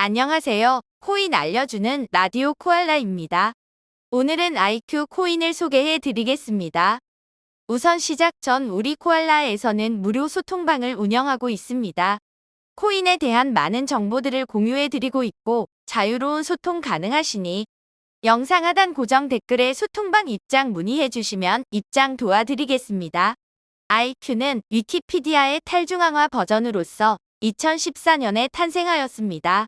안녕하세요. 코인 알려주는 라디오 코알라입니다. 오늘은 IQ 코인을 소개해 드리겠습니다. 우선 시작 전 우리 코알라에서는 무료 소통방을 운영하고 있습니다. 코인에 대한 많은 정보들을 공유해 드리고 있고 자유로운 소통 가능하시니 영상 하단 고정 댓글에 소통방 입장 문의해 주시면 입장 도와드리겠습니다. IQ는 위키피디아의 탈중앙화 버전으로서 2014년에 탄생하였습니다.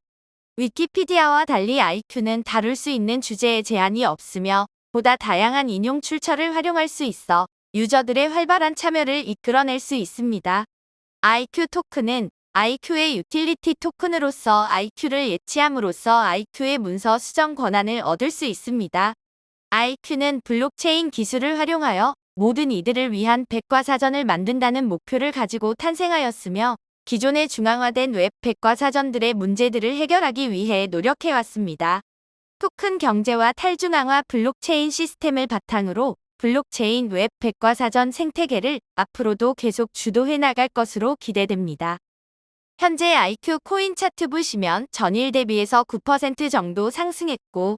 위키피디아와 달리 IQ는 다룰 수 있는 주제에 제한이 없으며 보다 다양한 인용 출처를 활용할 수 있어 유저들의 활발한 참여를 이끌어낼 수 있습니다. IQ 토큰은 IQ의 유틸리티 토큰으로서 IQ를 예치함으로써 IQ의 문서 수정 권한을 얻을 수 있습니다. IQ는 블록체인 기술을 활용하여 모든 이들을 위한 백과사전을 만든다는 목표를 가지고 탄생하였으며 기존의 중앙화된 웹 백과사전들의 문제들을 해결하기 위해 노력해왔습니다. 토큰 경제와 탈중앙화 블록체인 시스템을 바탕으로 블록체인 웹 백과사전 생태계를 앞으로도 계속 주도해 나갈 것으로 기대됩니다. 현재 IQ 코인 차트 보시면 전일 대비해서 9% 정도 상승했고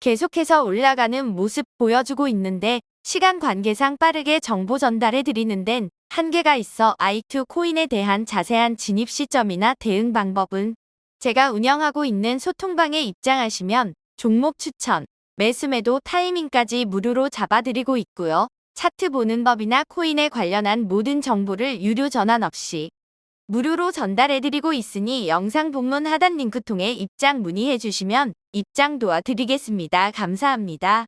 계속해서 올라가는 모습 보여주고 있는데 시간 관계상 빠르게 정보 전달해 드리는 데는 한계가 있어 IQ 코인에 대한 자세한 진입 시점이나 대응 방법은 제가 운영하고 있는 소통방에 입장하시면 종목 추천, 매수매도 타이밍까지 무료로 잡아드리고 있고요. 차트 보는 법이나 코인에 관련한 모든 정보를 유료 전환 없이 무료로 전달해드리고 있으니 영상 본문 하단 링크 통해 입장 문의해 주시면 입장 도와드리겠습니다. 감사합니다.